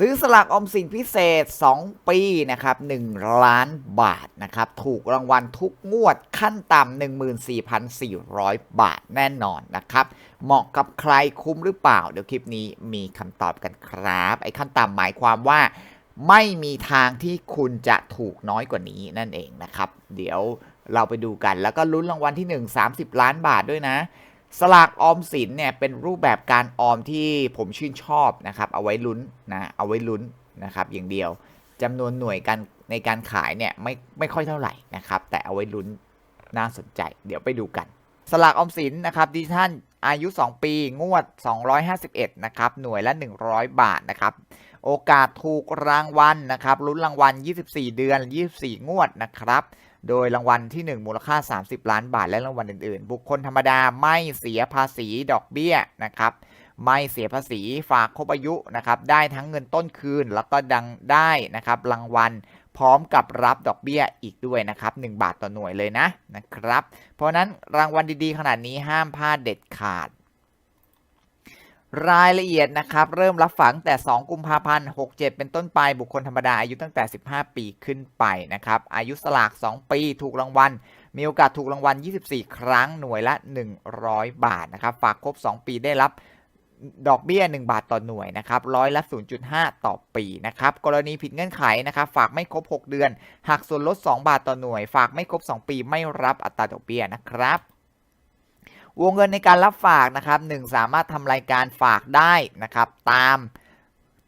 ซื้อสลากอมสินพิเศษ 2 ปีนะครับ1ล้านบาทนะครับถูกรางวัลทุกงวดขั้นต่ำ14,400 บาทแน่นอนนะครับเหมาะกับใครคุ้มหรือเปล่า เดี๋ยวคลิปนี้มีคำตอบกันครับ ไอ้ขั้นต่ำหมายความว่า ไม่มีทางที่คุณจะถูกน้อยกว่านี้นั่นเองนะครับ เดี๋ยวเราไปดูกันแล้วก็ลุ้นรางวัลที่ 1 30 ล้านบาทด้วยนะ สลากออมสินเนี่ยเป็นรูปแบบการออมที่ผมชื่นชอบนะครับ เอาไว้ลุ้นนะเอาไว้ลุ้นนะครับอย่างเดียวจำนวนหน่วยการในการขายเนี่ยไม่ไม่ค่อยเท่าไหร่นะครับ แต่เอาไว้ลุ้นน่าสนใจ เดี๋ยวไปดูกัน สลากออมสินนะครับดิจิทัลอายุ 2 ปีงวด 251 นะครับ หน่วยละ 100 บาทนะครับ โอกาสถูกรางวัลนะครับลุ้นรางวัล 24 เดือน 24 งวดนะครับ โดยรางวัลที่ 1 มูลค่า 30 ล้านบาท และรางวัลอื่นๆ บุคคลธรรมดาไม่เสียภาษีดอกเบี้ยนะครับ ไม่เสียภาษีฝากครบอายุนะครับ ได้ทั้งเงินต้นคืนแล้วก็ดังได้นะครับรางวัลพร้อมกับรับดอกเบี้ยอีกด้วยนะครับ 1 บาทต่อหน่วยเลยนะนะครับ เพราะนั้นรางวัลดีๆ ขนาดนี้ห้ามพลาดเด็ดขาด รายละเอียดนะครับ เริ่มรับฝังแต่ 2 กุมภาพันธ์ 67 เป็นต้นไป บุคคลธรรมดาอายุตั้งแต่ 15 ปีขึ้นไปนะครับ อายุสลาก 2 ปีถูกรางวัล มีโอกาสถูกรางวัล 24 ครั้งหน่วยละ 100 บาทนะครับ ฝากครบ 2 ปีได้รับดอกเบี้ย 1 บาทต่อหน่วยนะครับร้อยละ 0.5 ต่อปีนะครับ กรณีผิดเงื่อนไขนะครับ ฝากไม่ครบ 6 เดือนหักส่วนลด 2 บาทต่อหน่วย ฝากไม่ครบ 2 ปีไม่รับอัตราดอกเบี้ยนะครับ วงเงินในการรับฝากนะครับ 1 สามารถทำรายการฝากได้นะครับตาม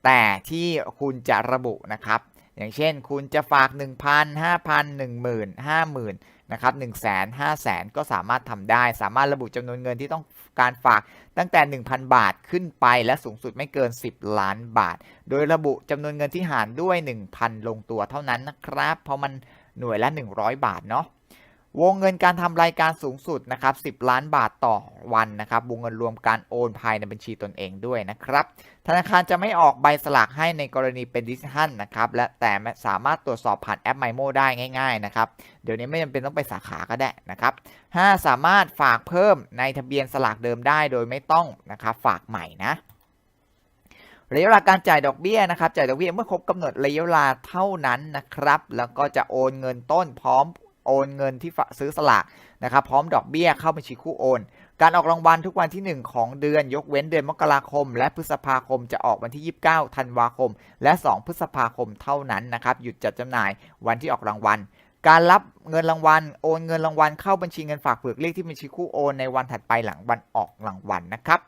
แต่ที่คุณจะระบุนะครับ อย่างเช่นคุณจะฝาก 1,000 5,000 10,000 50,000นะครับ1 0 0 0 0 0 5 0 0 0 0 ก็สามารถทำได้ สามารถระบุจำนวนเงินที่ต้องการฝากตั้งแต่ 1,000 บาทขึ้นไปและสูงสุดไม่เกิน 10 ล้านบาท โดยระบุจำนวนเงินที่หารด้วย 1,000 ลงตัวเท่านั้นนะครับ เพราะมันหน่วยละ 100 บาทเนาะ วงเงินการทำรายการสูงสุดนะครับ 10 ล้านบาทต่อวันนะครับ วงเงินรวมการโอนภายในบัญชีตนเองด้วยนะครับ ธนาคารจะไม่ออกใบสลากให้ในกรณีเป็นดิจิทัลนะครับ และแต่สามารถตรวจสอบผ่านแอป MyMo ได้ง่าย ๆ นะครับ เดี๋ยวนี้ไม่จำเป็นต้องไปสาขาก็ได้นะครับ 5 สามารถฝากเพิ่มในทะเบียนสลากเดิมได้โดยไม่ต้องนะครับฝากใหม่นะระยะเวลาการจ่ายดอกเบี้ยนะครับจ่ายดอกเบี้ยเมื่อครบกำหนดระยะเวลาเท่านั้นนะครับ แล้วก็จะโอนเงินต้นพร้อม โอนเงินที่ฝากซื้อสลากนะครับพร้อมดอกเบี้ยเข้าบัญชีคู่โอน การออกรางวัลทุกวันที่ 1 ของเดือนยกเว้นเดือนมกราคม และพฤษภาคมจะออกวันที่ 29 ธันวาคม และ 2 พฤษภาคมเท่านั้นนะครับหยุดจัดจำหน่ายวันที่ออกรางวัลการรับเงินรางวัลโอนเงินรางวัลเข้าบัญชีเงินฝากเผือกเลขที่บัญชีคู่โอนในวันถัดไปหลังวันออกรางวัลนะครับ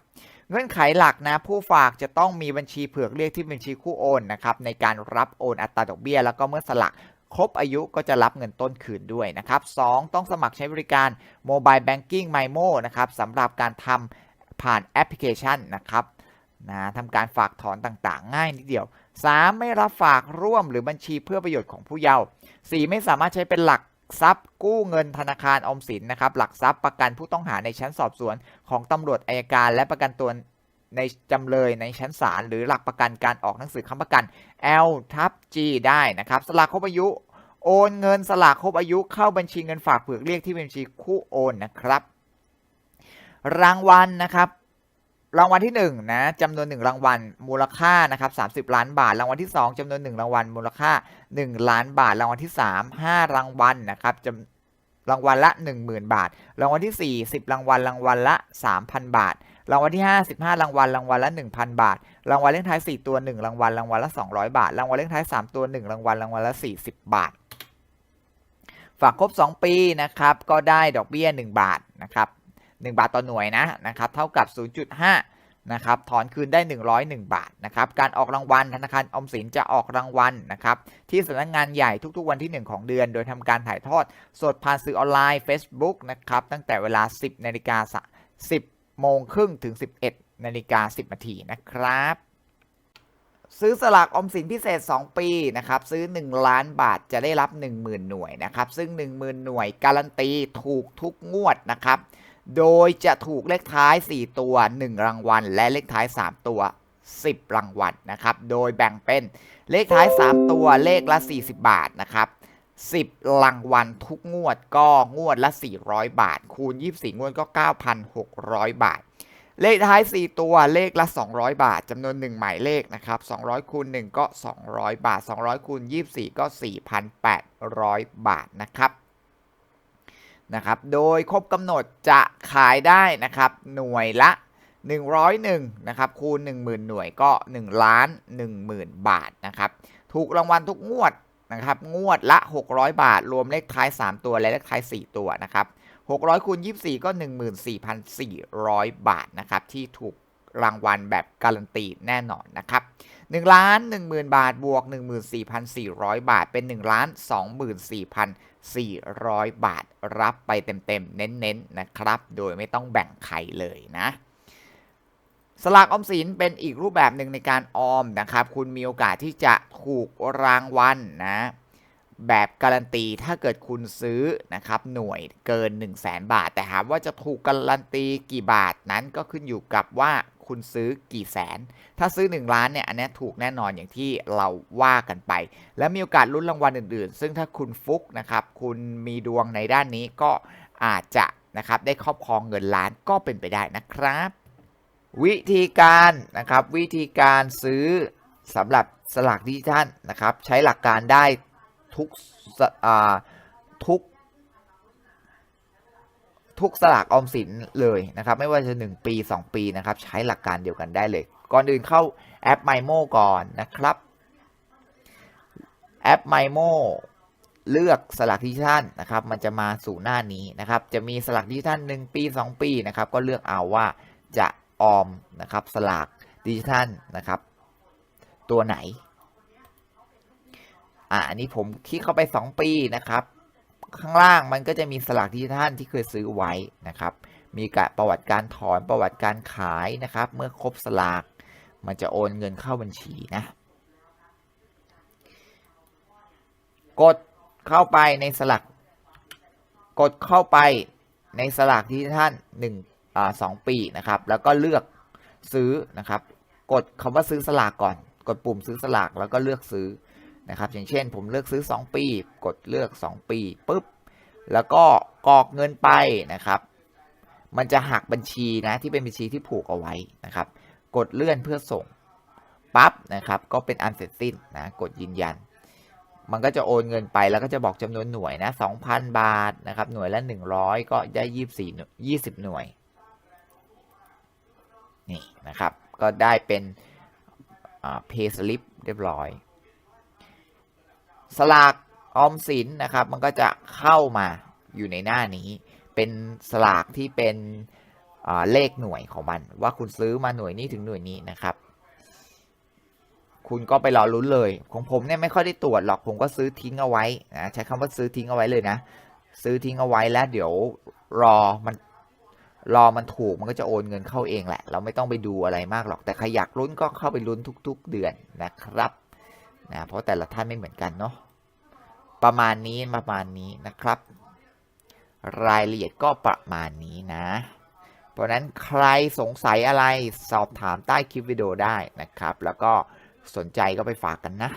เงื่อนไขหลักนะผู้ฝากจะต้องมีบัญชีเผือกเลขที่บัญชีคู่โอนนะครับในการรับโอนอัตราดอกเบี้ย แล้วก็เมื่อสลัก ครบอายุก็จะรับเงินต้นคืนด้วยนะครับ 2. ต้องสมัครใช้บริการ Mobile Banking MyMo นะครับสำหรับการทำผ่านแอปพลิเคชันนะครับนะทำการฝากถอนต่างๆ ง่ายนิดเดียว 3. ไม่รับฝากร่วมหรือบัญชีเพื่อประโยชน์ของผู้เยาว์ 4. ไม่สามารถใช้เป็นหลักทรัพย์กู้เงินธนาคารอมสินนะครับหลักทรัพย์ประกันผู้ต้องหาในชั้นสอบสวนของตำรวจอายการ และประกันตัว ในจำเลยในชั้นศาลหรือหลักประกันการออกหนังสือค้ำประกัน L ทับ G ได้นะครับสลากครบอายุโอนเงินสลากครบอายุเข้าบัญชีเงินฝากเผือกเรียกที่บัญชีคู่โอนนะครับ รางวัลนะครับ รางวัลที่1นะจำนวน 1 รางวัลมูลค่านะครับ30 ล้านบาท รางวัลที่ 2จำนวน 1 รางวัลมูลค่า 1 ล้านบาท รางวัลที่ 3 5 รางวัลนะครับจำรางวัลละ 10,000 บาท รางวัลที่ 4 10 รางวัลรางวัลละ 3,000 บาท รางวัลที่5 15รางวัลรางวัลละ 1,000 บาท รางวัลเลขท้าย 4 ตัว 1 รางวัลรางวัลละ 200 บาท รางวัลเลขท้าย 3 ตัว 1 รางวัลรางวัลละ 40 บาท ฝากครบ 2 ปีนะครับก็ได้ดอกเบี้ย 1 บาทนะครับ1บาทต่อหน่วยนะนะครับเท่ากับ 0.5นะครับถอนคืนได้ 101 บาทนะครับการออกรางวัลธนาคารออมสินจะออกรางวัลนะครับที่สำนักงงานใหญ่ทุกๆวันที่ 1 ของเดือน โดยทำการถ่ายทอดสดผ่านสื่อออนไลน์ Facebook นะครับตั้งแต่เวลา 10นาฬิกา10 โมงครึ่งถึง 11นาฬิกา10นาทีนะครับ ซื้อสลากอมสินพิเศษ 2 ปีนะครับซื้อ 1 ล้านบาทจะได้รับ 10,000 หน่วยนะครับ ซึ่ง 10,000 หน่วยการันตีถูกทุกงวดนะครับ โดยจะถูกเลขท้าย 4 ตัว 1 รางวัล และเลขท้าย 3 ตัว 10 รางวัลนะครับ โดยแบ่งเป็นเลขท้าย 3 ตัวเลขละ 40 บาทนะครับ 10รางวัลทุกงวดก็งวดละ 400 บาท คูณ 24 งวดก็ 9,600 บาท เลขท้าย 4 ตัวเลขละ 200 บาทจำนวน 1 หมายเลขนะครับ 200 คูณ 1 ก็ 200 บาท 200 คูณ 24 ก็ 4,800 บาทนะครับนะครับ โดยครบกำหนดจะขายได้นะครับ หน่วยละ 101 นะครับ คูณ 10,000 หน่วยก็ 1 ล้าน 10,000 บาทนะครับ ถูกรางวัลทุกงวด นะครับ งวดละ 600 บาท รวมเลขท้าย 3 ตัวและเลขท้าย 4 ตัวนะครับ600คูณ24 ก็ 14,400 บาทนะครับ ที่ถูกรางวัลแบบการันตีแน่นอนนะครับ1ล้าน10,000 บาทบวก 14,400 บาท เป็น1ล้าน24,400 บาท รับไปเต็มๆ เน้นๆ นะครับ โดยไม่ต้องแบ่งใครเลยนะ สลากออมสินเป็นอีกรูปแบบหนึ่งในการออมนะครับ คุณมีโอกาสที่จะถูกรางวัลนะแบบการันตีถ้าเกิดคุณซื้อนะครับหน่วยเกิน 1 0 0 0 0แบาท แต่ถามว่าจะถูกการันตีกี่บาทนั้นก็ขึ้นอยู่กับว่าคุณซื้อกี่แสน ถ้าซื้อ 1 ล้านเนี่ยอันนี้ถูกแน่นอนอย่างที่เราว่ากันไป และมีโอกาสลุ้นรางวัลอื่นๆ ซึ่งถ้าคุณฟุกนะครับคุณมีดวงในด้านนี้ก็อาจจะนะครับได้ครอบครองเงินล้านก็เป็นไปได้นะครับ วิธีการนะครับวิธีการซื้อสำหรับสลากดิจิทัลนะครับ ใช้หลักการได้ทุกทุก ทุกสลากออมสินเลยนะครับ ไม่ว่าจะ 1 ปี 2 ปีนะครับ ใช้หลักการเดียวกันได้เลย ก่อนอื่นเข้าแอป MyMo ก่อนนะครับ แอป MyMo เลือกสลากดิจิทัลนะครับ มันจะมาสู่หน้านี้นะครับ จะมีสลากดิจิทัล1ปี 2 ปีนะครับ ก็เลือกเอาว่าจะ ออมนะครับสลากดิจิทัลนะครับ ตัวไหน อ่าอันนี้ผมคลิกเข้าไป 2 ปีนะครับ ข้างล่างมันก็จะมีสลากดิจิทัลที่เคยซื้อไว้นะครับ มีกประวัติการถอนประวัติการขายนะครับ เมื่อครบสลาก มันจะโอนเงินเข้าบัญชีนะ กดเข้าไปในสลัก กดเข้าไปในสลากดิจิทัลหนึ่ง สองปีนะครับ แล้วก็เลือกซื้อนะครับ กดคำว่าซื้อสลากก่อน กดปุ่มซื้อสลากแล้วก็เลือกซื้อนะครับ อย่างเช่น ผมเลือกซื้อ 2 ปี กดเลือก 2 ปีปุ๊บแล้วก็กรอกเงินไปนะครับ มันจะหักบัญชีนะที่เป็นบัญชีที่ผูกเอาไว้นะครับ กดเลื่อนเพื่อส่งปั๊บนะครับ ก็เป็นอันเสร็จสิ้นนะกดยืนยัน มันก็จะโอนเงินไปแล้วก็จะบอกจำนวนหน่วยนะ2,000 บาทนะครับ หน่วยละ 100 ก็ได้ 24 20 หน่วย นี่นะครับ ก็ได้เป็นเพย์สลิปเรียบร้อย สลากออมสินนะครับ มันก็จะเข้ามาอยู่ในหน้านี้ เป็นสลากที่เป็นเลขหน่วยของมัน ว่าคุณซื้อมาหน่วยนี้ถึงหน่วยนี้นะครับ คุณก็ไปรอลุ้นเลย ของผมเนี่ยไม่ค่อยได้ตรวจหรอกผมก็ซื้อทิ้งเอาไว้นะใช้คำว่าซื้อทิ้งเอาไว้เลยนะ ซื้อทิ้งเอาไว้แล้วเดี๋ยวรอมัน รอมันถูกมันก็จะโอนเงินเข้าเองแหละ เราไม่ต้องไปดูอะไรมากหรอก แต่ใครอยากลุ้นก็เข้าไปลุ้นทุก ๆ เดือนนะครับนะเพราะแต่ละท่านไม่เหมือนกันเนาะประมาณนี้ประมาณนี้นะครับ รายละเอียดก็ประมาณนี้นะ เพราะนั้นใครสงสัยอะไรสอบถามใต้คลิปวิดีโอได้นะครับ แล้วก็สนใจก็ไปฝากกันนะ